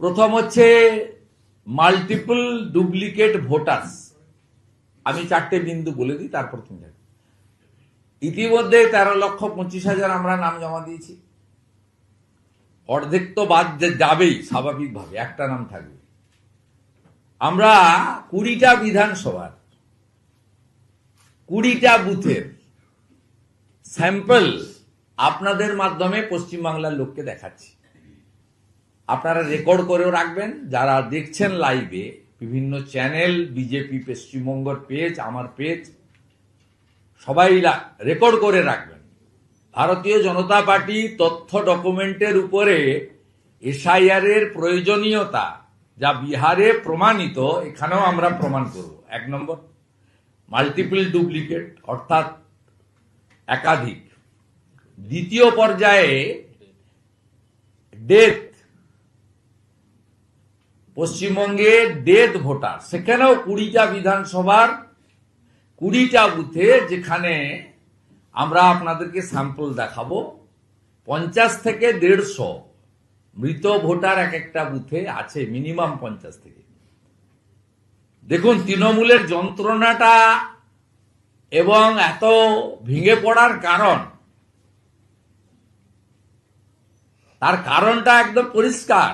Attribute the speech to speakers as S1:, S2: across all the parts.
S1: প্রথম হচ্ছে multiple duplicate voters আমি চারটে বিন্দু বলে দিই, তারপর তুমি দেখো ইতিমধ্যে তেরো লক্ষ পঁচিশ হাজার আমরা নাম জমা দিয়েছি। অর্ধেক তো বাদ যাবেই, স্বাভাবিকভাবে একটা নাম থাকবে। আমরা কুড়িটা বিধানসভার, কুড়িটা বুথের স্যাম্পল আপনাদের মাধ্যমে পশ্চিমবাংলার লোককে দেখাচ্ছি। আপনারা রেকর্ড করেও রাখবেন। যারা দেখছেন লাইভে বিভিন্ন চ্যানেল বিজেপি পশ্চিমবঙ্গের পেজ আমার পেজ সবাই রেকর্ড করে রাখবেন। ভারতীয় জনতা পার্টি তথ্য ডকুমেন্টের উপরে এসআইআর এর প্রয়োজনীয়তা, যা বিহারে প্রমাণিত, এখানেও আমরা প্রমাণ করব। এক নম্বর মাল্টিপল ডুপ্লিকেট অর্থাৎ একাধিক। দ্বিতীয় পর্যায়ে ডেথ পশ্চিমবঙ্গে ডেথ ভোটার সেখানেও কুড়িটা বিধানসভার, কুড়িটা বুথে যেখানে আমরা আপনাদেরকে স্যাম্পল দেখাবো। পঞ্চাশ থেকে দেড়শো মৃত ভোটার এক একটা বুথে আছে, মিনিমাম পঞ্চাশ থেকে। দেখুন, তৃণমূলের যন্ত্রণাটা এবং এত ভেঙে পড়ার কারণ, তার কারণটা একদম পরিষ্কার।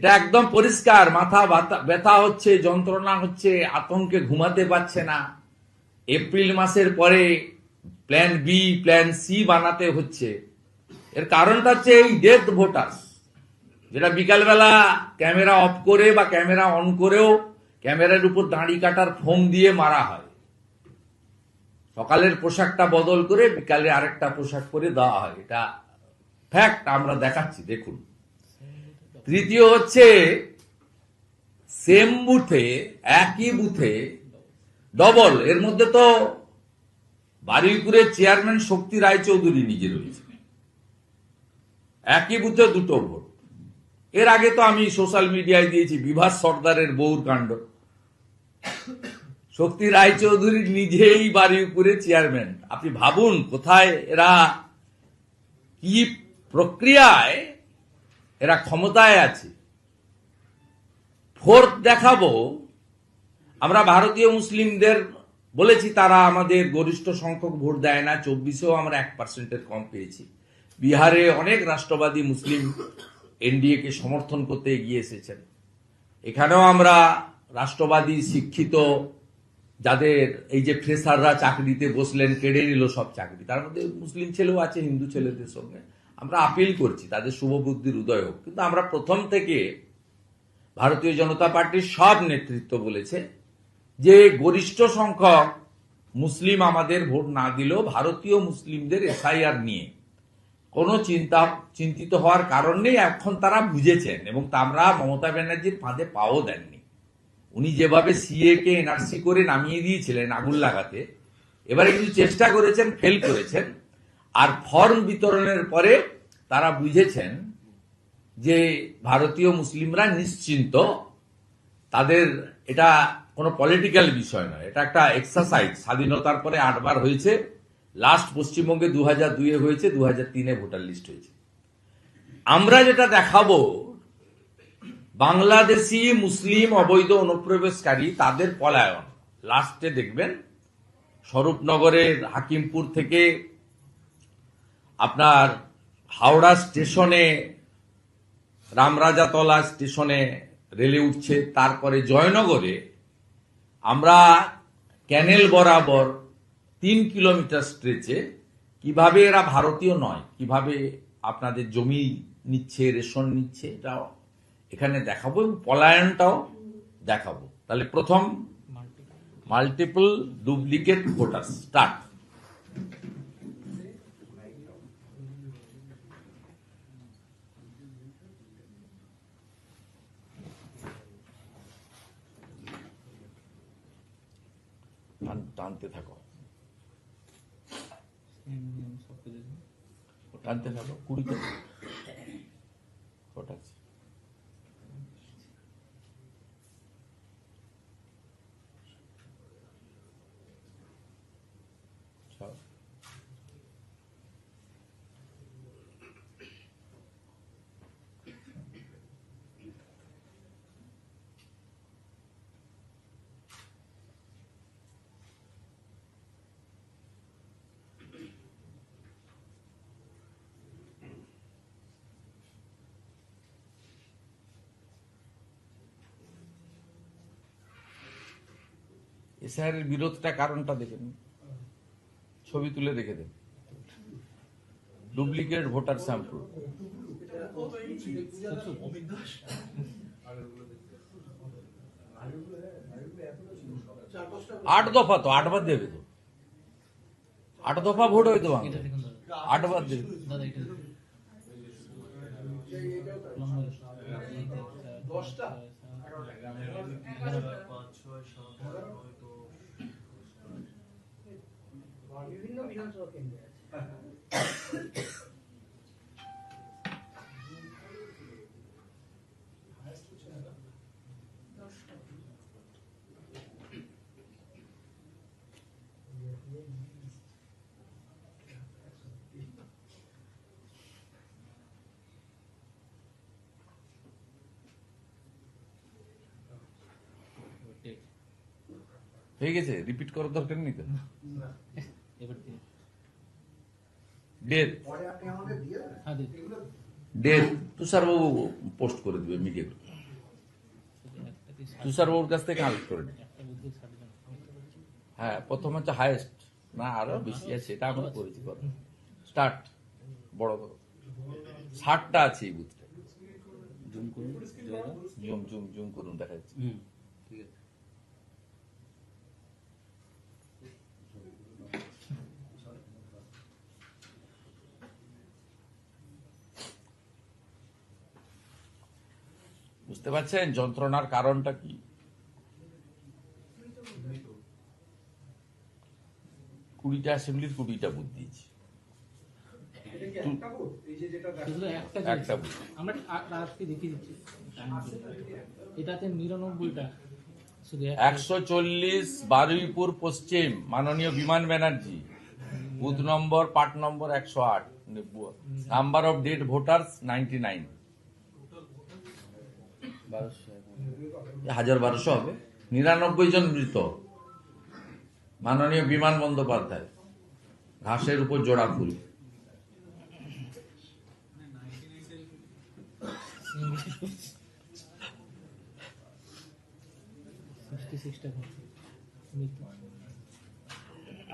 S1: এটা একদম পরিষ্কার, মাথা ব্যথা হচ্ছে, যন্ত্রণা হচ্ছে, আতঙ্কে ঘুমাতে পারছে না। এপ্রিল মাসের পরে প্ল্যান বি প্ল্যান সি বানাতে হচ্ছে। এর কারণটা হচ্ছে এই ডেথ ভোটার্স যেটা বিকালবেলা ক্যামেরা অফ করে বা ক্যামেরা অন করেও ক্যামেরার উপর দাঁড়ি কাটার ফোম দিয়ে মারা হয়। সকালের পোশাকটা বদল করে বিকালে আরেকটা পোশাক করে দেওয়া হয়। এটা ফ্যাক্ট আমরা দেখাচ্ছি, দেখুন। তৃতীয় হচ্ছে সেম বুথে একই বুথে ডবল এর মধ্যে তো বারুইপুরের চেয়ারম্যান শক্তি রায়চৌধুরী নিজে রয়েছে। একই বুথে দুটো ভোট এর আগে তো আমি সোশ্যাল মিডিয়ায় দিয়েছি, বিভাস সর্দারের বউর কাণ্ড। শক্তি রায়চৌধুরী নিজেই বারুইপুরের চেয়ারম্যান আপনি ভাবুন কোথায় এরা, কি প্রক্রিয়ায় এরা ক্ষমতায় আছে। ফোর্থ দেখাবো। আমরা ভারতীয় মুসলিমদের বলেছি, তারা আমাদের গরিষ্ঠ সংখ্যক ভোট দেয় না, চব্বিশেও আমরা এক পার্সেন্টের কম পেয়েছি। বিহারে অনেক রাষ্ট্রবাদী মুসলিম এনডিএ কে সমর্থন করতে এগিয়ে এসেছেন। এখানেও আমরা রাষ্ট্রবাদী, শিক্ষিত, যাদের এই যে ফ্রেশাররা চাকরিতে বসলেন, কেড়ে নিল সব চাকরি। তার মধ্যে মুসলিম ছেলেও আছে, হিন্দু ছেলেদের সঙ্গে। আমরা আপিল করছি, তাদের শুভ বুদ্ধির উদয় হোক। কিন্তু আমরা প্রথম থেকে ভারতীয় জনতা পার্টির সব নেতৃত্ব বলেছে যে গরিষ্ঠ সংখ্যক মুসলিম আমাদের ভোট না দিলেও ভারতীয় মুসলিমদের এসআইআর নিয়ে কোনো চিন্তা, চিন্তিত হওয়ার কারণ নেই, এখন তারা বুঝেছেন এবং তারা মমতা ব্যানার্জির ফাঁদে পাও দেননি। উনি যেভাবে সিএ কে এনআরসি করে নামিয়ে দিয়েছিলেন আগুন লাগাতে, এবারে কিন্তু চেষ্টা করেছেন ফেল করেছেন। আর ফর্ম বিতরণের পরে তারা বুঝেছেন যে ভারতীয় মুসলিমরা নিশ্চিন্ত, তাদের এটা কোনো পলিটিক্যাল বিষয় নয়, এটা একটা এক্সারসাইজ স্বাধীনতার পরে আটবার হয়েছে লাস্ট পশ্চিমবঙ্গে দু হাজার দুইয়ে হয়েছে দু হাজার তিনে ভোটার লিস্ট হয়েছে। আমরা যেটা দেখাবো, বাংলাদেশি, মুসলিম, অবৈধ, অনুপ্রবেশকারী, তাদের পলায়ন। লাস্টে দেখবেন, স্বরূপনগরের হাকিমপুর থেকে আপনার হাওড়া স্টেশনে, রামরাজাতলা স্টেশনে রেলে উঠছে, তারপরে জয়নগরে আমরা ক্যানেল বরাবর তিন কিলোমিটার স্ট্রেচে কীভাবে এরা ভারতীয় নয়, কীভাবে আপনাদের জমি নিচ্ছে, রেশন নিচ্ছে, এটাও এখানে দেখাবো এবং পলায়নটাও দেখাবো। তাহলে প্রথম মাল্টিপল ডুপ্লিকেট ভোটার স্টার্ট টানতে থাকো। টানতে থাকো কুড়িতে ভোট আছে সব। এসআইয়ের বিরোধটা কারণটা দেখে নিন। ছবি তুলে রেখে দেন। Duplicate voter sample. আট দফা তো আটবার দেবে তো। আট দফা ভোট হইতো আটবার দেবে।
S2: দশটা?
S3: এগারো।
S2: বিভিন্ন বিধানসভা কেন্দ্রে আছে
S3: ঠিক।
S1: হয়ে গেছে রিপিট করার দরকার নেই তো
S3: এবার দিন।
S1: ডেট
S3: হ্যাঁ।
S1: ডেট তুষারবাবু পোস্ট করে দিবে
S3: ষাট-
S1: তুষারবাবুর কাছ থেকে কালেক্ট করে নিবে। হ্যাঁ প্রথম হচ্ছে হাইয়েস্ট না আরও বেশি আছে এটা আমরা করেছি কথা স্টার্ট বড় করো। ষাটটা আছে এই বুথটা
S3: জুম করুন
S1: জুম জুম জুম করুন দেখা যাচ্ছে বুঝতে পারছেন? যন্ত্রণার কারণটা কি? কুড়িটা অ্যাসেম্বলির কুড়িটা বুথ দিয়েছি।
S2: একটা ভোট? এই যে যেটা দেখা-
S3: শুধু একটা
S1: একটা
S3: জিনিস। আমরা আজকে দেখিয়ে দিচ্ছি। এটাতে নিরানব্বইটা।
S1: একশো চল্লিশ বারুইপুর পশ্চিম। মাননীয় Biman Banerjee. Booth number part number একশো আট। Number of dead voters ninety nine. হাজার বারোশো হবে। নিরানব্বই জন মৃত। মাননীয় বিমান বন্দ্যোপাধ্যায়, ঘাসের উপর জোড়া ফুল।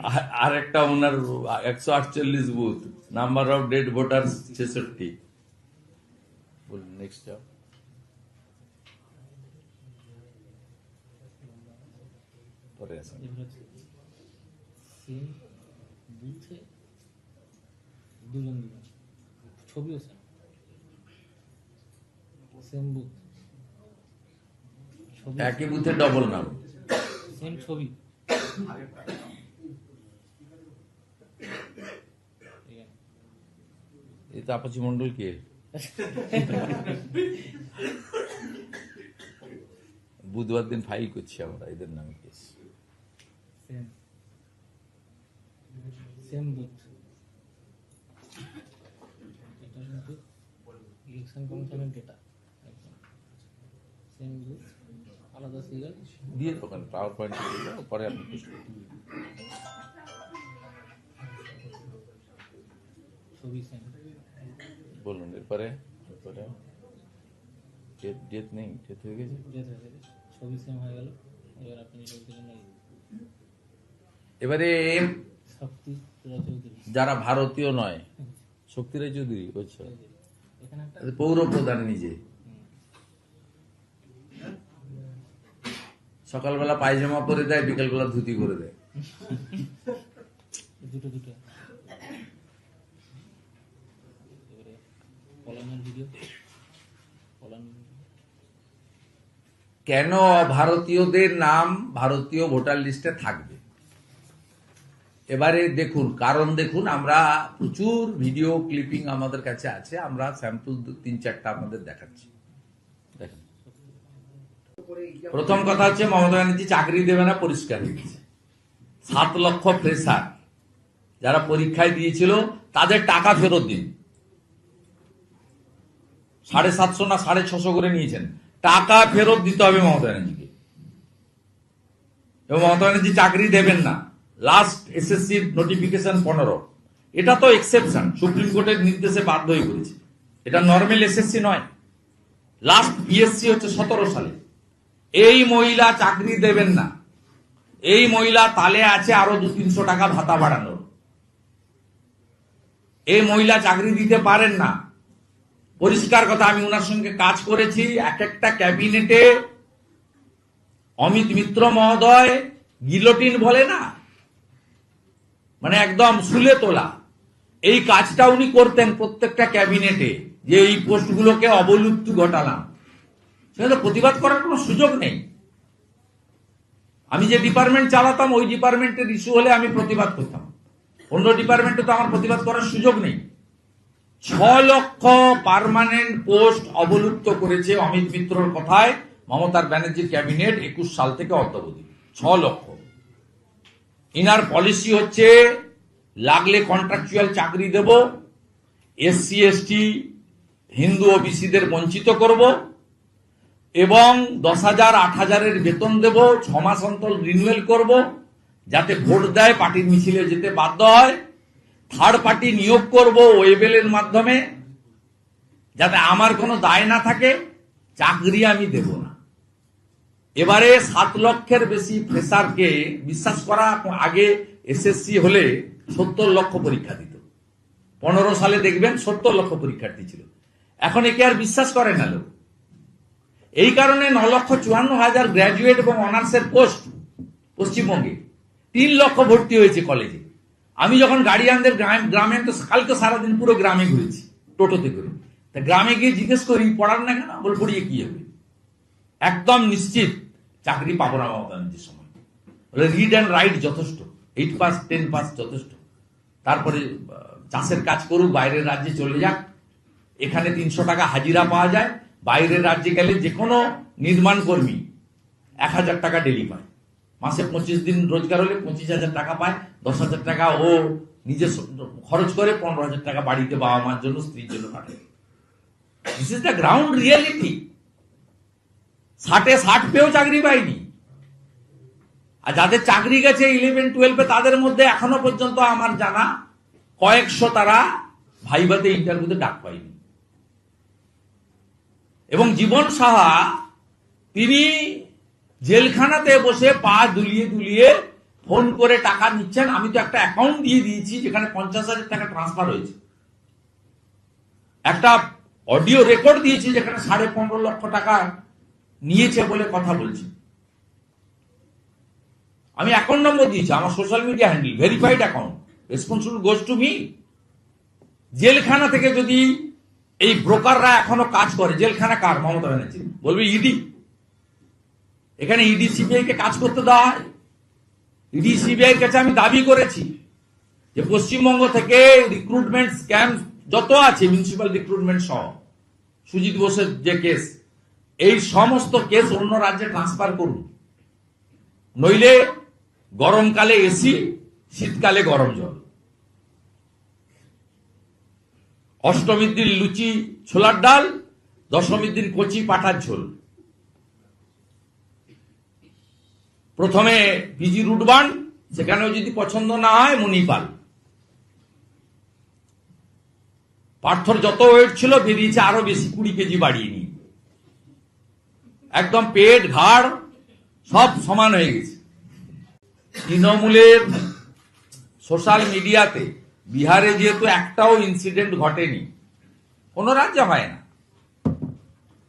S1: আর- একটা ওনার একশো আটচল্লিশ booth number of dead voter ছেষট্টি। নেক্সট
S3: সেম বুথে দুজন দুজন ছবিও সেম সেম বুথ ছবি
S1: একই বুথে ডবল নাম
S3: সেম ছবি।
S1: এই তাপসী মন্ডল কে বুধবার দিন ফাইল করছি আমরা এদের নামে কেস
S3: সেম সেম বুথ এটা কিন্তু ইলেকশন কমিশনের ডেটা একদম সেম বুথ আলাদা সিরিয়াল
S1: দিয়ে ওখানে পাওয়ার পয়েন্ট পরে আপনি post করুন।
S3: ছবি সেম
S1: বলুন এরপরে এরপরে ডেট ডেট নেই ডেট হয়ে গেছে
S3: ডেট হয়ে গেছে ছবি সেম হয়ে গেল এবার আপনি যেটা দিলেন এই
S1: এবারে
S3: শক্তি
S1: যারা ভারতীয় নয় শক্তিরায় চৌধুরী বলছো পৌর প্রধান নিজে। সকালবেলা পায়জামা পরে দেয় বিকালবেলা ধুতি করে দেয়।
S3: দুটো দুটো।
S1: কেন ভারতীয়দের নাম ভারতীয় ভোটার লিস্টে থাকবে? এবারে দেখুন, কারণ দেখুন, আমরা প্রচুর ভিডিও ক্লিপিং আমাদের কাছে আছে, আমরা স্যাম্পল তিন চারটা আপনাদের দেখাচ্ছি। প্রথম কথা হচ্ছে, মমতা ব্যানার্জি চাকরি দেবে না, পরিষ্কার হয়ে সাত লক্ষ ফ্রেশার যারা পরীক্ষায় দিয়েছিল, তাদের টাকা ফেরত দিন। সাড়ে সাতশো না সাড়ে ছশো করে নিয়েছেন। টাকা ফেরত দিতে হবে মমতা ব্যানার্জিকে। এবং মমতা ব্যানার্জি চাকরি দেবেন না। লাস্ট এসএসসি নোটিফিকেশন পনেরো। এটা তো এক্সেপশন সুপ্রিম কোর্টের নির্দেশে বাধ্য হয়ে করেছে। এটা নর্মাল এসএসসি নয়। লাস্ট পিএসসি হচ্ছে সতেরো সালে। এই মহিলা চাকরি দেবেন না। এই মহিলা তালে আছে আরও দু তিনশো টাকা ভাতা বাড়ানোর। এই মহিলা চাকরি দিতে পারেন না। পরিষ্কার কথা, আমি ওনার সঙ্গে কাজ করেছি। এক একটা ক্যাবিনেটে অমিত মিত্র মহোদয় গিলোটিন বলে না? মানে একদম সুলে তোলা। এই কাজটা উনি করতেন প্রত্যেকটা ক্যাবিনেটে, যে এই পোস্টগুলোকে অবলুপ্তি ঘটালাম। সেখানে প্রতিবাদ করার কোনো সুযোগ নেই। আমি যে ডিপার্টমেন্ট চালাতাম, ওই ডিপার্টমেন্টের ইস্যু হলে আমি প্রতিবাদ করতাম। অন্য ডিপার্টমেন্টে তো আমার প্রতিবাদ করার সুযোগ নেই। ছ লক্ষ পার্মানেন্ট পোস্ট অবলুপ্ত করেছে অমিত মিত্রর কথায় মমতার ব্যানার্জির ক্যাবিনেট একুশ সাল থেকে অদ্যাবধি ছ লক্ষ। ইনার পলিসি হচ্ছে, লাগলে কন্ট্রাকচুয়াল চাকরি দেব, এসসি, এসটি, হিন্দু ওবিসিদের বঞ্চিত করব, এবং দশ হাজার, আট হাজারের বেতন দেব, ছ মাস অন্তর রিনুয়েল করব, যাতে ভোট দেয়, পার্টির মিছিলে যেতে বাধ্য হয়। থার্ড পার্টি নিয়োগ করব ওয়েবেলের মাধ্যমে, যাতে আমার কোনো দায় না থাকে, চাকরি আমি দেব না। এবারে সাত লক্ষের বেশি ফ্রেশারকে বিশ্বাস করা আগে এসএসসি হলে সত্তর লক্ষ পরীক্ষা দিত। পনেরো সালে দেখবেন সত্তর লক্ষ পরীক্ষার্থী ছিল। এখন একে আর বিশ্বাস করে না লোক। এই কারণে ন লক্ষ চুয়ান্ন হাজার গ্র্যাজুয়েট এবং অনার্সের পোস্ট পশ্চিমবঙ্গে তিন লক্ষ ভর্তি হয়েছে কলেজে আমি যখন গার্ডিয়ানদের গ্রাম- গ্রামে তো কালকে সারাদিন পুরো গ্রামে ঘুরেছি, টোটোতে করে। তা গ্রামে গিয়ে জিজ্ঞেস করি, পড়ার না কেন? বল, পড়িয়ে কি হবে? একদম নিশ্চিত চাকরি পাবো না মমতা ব্যানার্জির সময়। বলে রিড অ্যান্ড রাইট যথেষ্ট। এইট পাস টেন পাস যথেষ্ট। তারপরে চাষের কাজ করুক, বাইরের রাজ্যে চলে যাক। এখানে তিনশো টাকা হাজিরা পাওয়া যায়। বাইরের রাজ্যে গেলে যে কোনো নির্মাণ কর্মী এক হাজার টাকা ডেলি পায়। মাসে পঁচিশ দিন রোজগার হলে পঁচিশ হাজার টাকা পায়। দশ হাজার টাকা ও নিজে খরচ করে পনেরো হাজার টাকা বাড়িতে বাবা মার জন্য, স্ত্রীর জন্য পাঠায়। This is the ground reality ষাটে ষাট পেয়েও চাকরি পাইনি। আর যাদের চাকরি গেছে ইলেভেন টুয়েলভে তাদের মধ্যে এখনও পর্যন্ত আমার জানা কয়েকশো তারা ভাইবাতে ইন্টারভিউতে ডাক পায়নি। এবং জীবন সাহা, তিনি জেলখানাতে বসে পা দুলিয়ে দুলিয়ে ফোন করে টাকা নিচ্ছেন। আমি তো একটা অ্যাকাউন্ট দিয়ে দিয়েছি, যেখানে পঞ্চাশ হাজার টাকা ট্রান্সফার হয়েছে। একটা অডিও রেকর্ড দিয়েছি, যেখানে সাড়ে পনেরো লক্ষ টাকা নিয়েছে বলে কথা বলছি। আমি অ্যাকাউন্ট নম্বর দিয়েছি, আমার social media handle verified account responsible goes to me জেলখানা থেকে যদি এই ব্রোকাররা এখনও কাজ করে, জেলখানা কার? মমতা ব্যানার্জি। বলবে ইডি এখানে ইডি সিবিআই কে কাজ করতে দেওয়া হয়। ইডি সিবিআই এর কাছে আমি দাবি করেছি যে পশ্চিমবঙ্গ থেকে রিক্রুটমেন্ট স্ক্যাম যত আছে মিউনিসিপাল রিক্রুটমেন্ট সহ, সুজিত বোসের যে কেস এই সমস্ত কেস অন্য রাজ্যে ট্রান্সফার করুন। নইলে গরমকালে এসি শীতকালে গরম জল। অষ্টমীর দিন লুচি, ছোলার ডাল, দশমীর দিন কচি পাঠার ঝোল। প্রথমে পিজি রুটবান সেখানেও যদি পছন্দ না হয় মণিপাল পার্থর যত ওয়েট ছিল, বেরিয়েছে আরও বেশি, কুড়ি কেজি বাড়িয়ে নিয়ে। একদম পেট, ঘাড় সব সমান হয়ে গেছে। তৃণমূলের সোশ্যাল মিডিয়াতে বিহারে যেহেতু একটাও ইনসিডেন্ট ঘটেনি, কোনো রাজ্যে হয় না।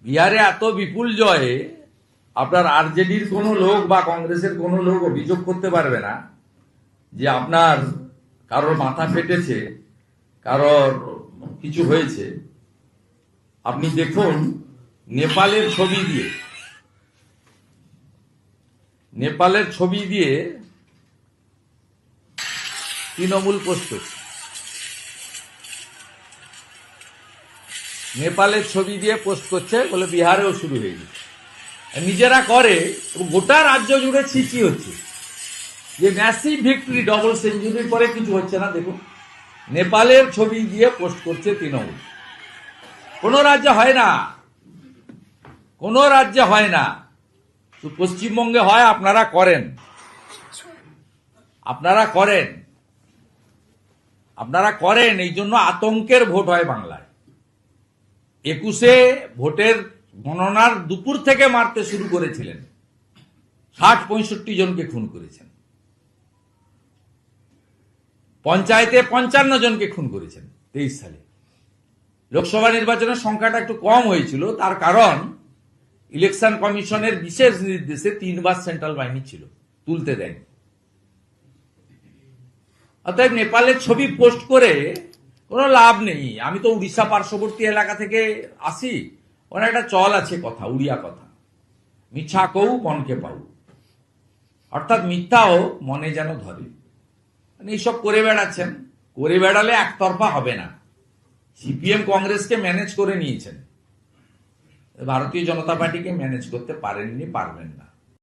S1: বিহারে এত বিপুল জয়ে আপনার আরজেডির কোনো লোক বা কংগ্রেসের কোনো লোক অভিযোগ করতে পারবে না যে আপনার কারোর মাথা ফেটেছে, কারোর কিছু হয়েছে। আপনি দেখুন, নেপালের ছবি দিয়ে নেপালের ছবি দিয়ে তৃণমূল করছে নেপালের ছবি দিয়ে পোস্ট করছে, বলে বিহারেও শুরু হয়ে গেছে নিজেরা করে, এবং গোটা রাজ্য জুড়ে ছিচি হচ্ছে। যে ম্যাসিভ ভিক্টরি ডবল সেঞ্চুরির পরে কিছু হচ্ছে না, দেখুন। নেপালের ছবি দিয়ে পোস্ট করছে তৃণমূল। কোন রাজ্যে হয় না। কোন রাজ্যে হয় না। তো পশ্চিমবঙ্গে হয় আপনারা করেন। আপনারা করেন। আপনারা করেন, এই জন্য আতঙ্কের ভোট হয় বাংলায়। একুশে ভোটের গণনার দুপুর থেকে মারতে শুরু করেছিলেন। ষাট পঁয়ষট্টি জনকে খুন করেছেন। পঞ্চায়েতে পঞ্চান্ন জনকে খুন করেছেন, তেইশ সালে। লোকসভা নির্বাচনের সংখ্যাটা একটু কম হয়েছিল, তার কারণ ইলেকশন কমিশনের বিশেষ নির্দেশে তিনবার সেন্ট্রাল বাহিনী ছিল, তুলতে দেয়নি। অতএব নেপালের ছবি পোস্ট করে কোনো লাভ নেই। আমি তো উড়িষ্যা পার্শ্ববর্তী এলাকা থেকে আসি, ওখানে একটা চল আছে কথা, উড়িয়া কথা। মিছা কৌ মনকে পাও। অর্থাৎ মিথ্যাও মনে যেন ধরে। মানে এইসব করে বেড়াচ্ছেন। করে বেড়ালে একতরফা হবে না। সিপিএম কংগ্রেসকে ম্যানেজ করে নিয়েছেন। ভারতীয় জনতা পার্টিকে ম্যানেজ করতে পারেননি পারবেন না।